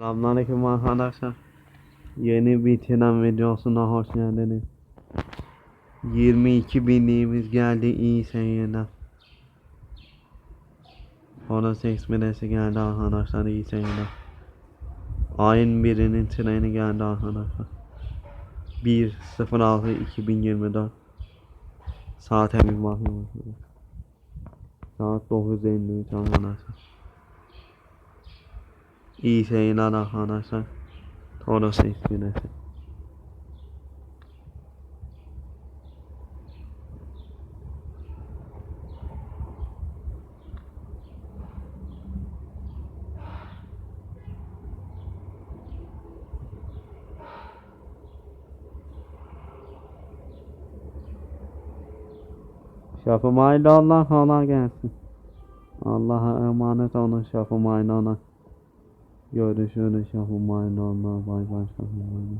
Selamünaleyküm arkadaşlar. Yeni bir tren videosuna hoş geldiniz. 22 binliğimiz geldi iyi seyirler. Seks bilesi geldi arkadaşlar iyi seyirler. Ayın birinin treni geldi arkadaşlar. 1.06.2024 Saate bir bakıyorum. Saat 9.53 arkadaşlar. İyi seyirler arkadaşlar. Toros Express'i. Şafım hayırlı Allah kolay gelsin. Allah'a emanet olun şafım Allah. Görüşürüz şafım hayırlı Allah. Bay bay şafım hayırlı.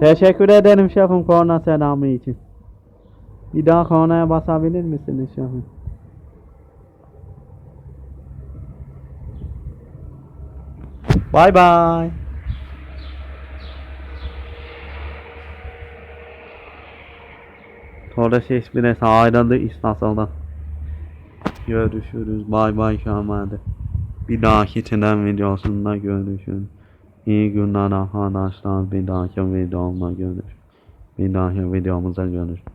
Teşekkür ederim şefim korna selamı için. Bir daha kornaya basabilir misiniz şefim? Bay bay. Torres Express ayrıldı istasyondan. Görüşürüz. Bay bay Şamade. Bir dahaki tren videosunda görüşürüz. İyi günler arkadaşlar. Bir dahaki videomda görüşürüz. Bir dahaki videomuzda görüşürüz.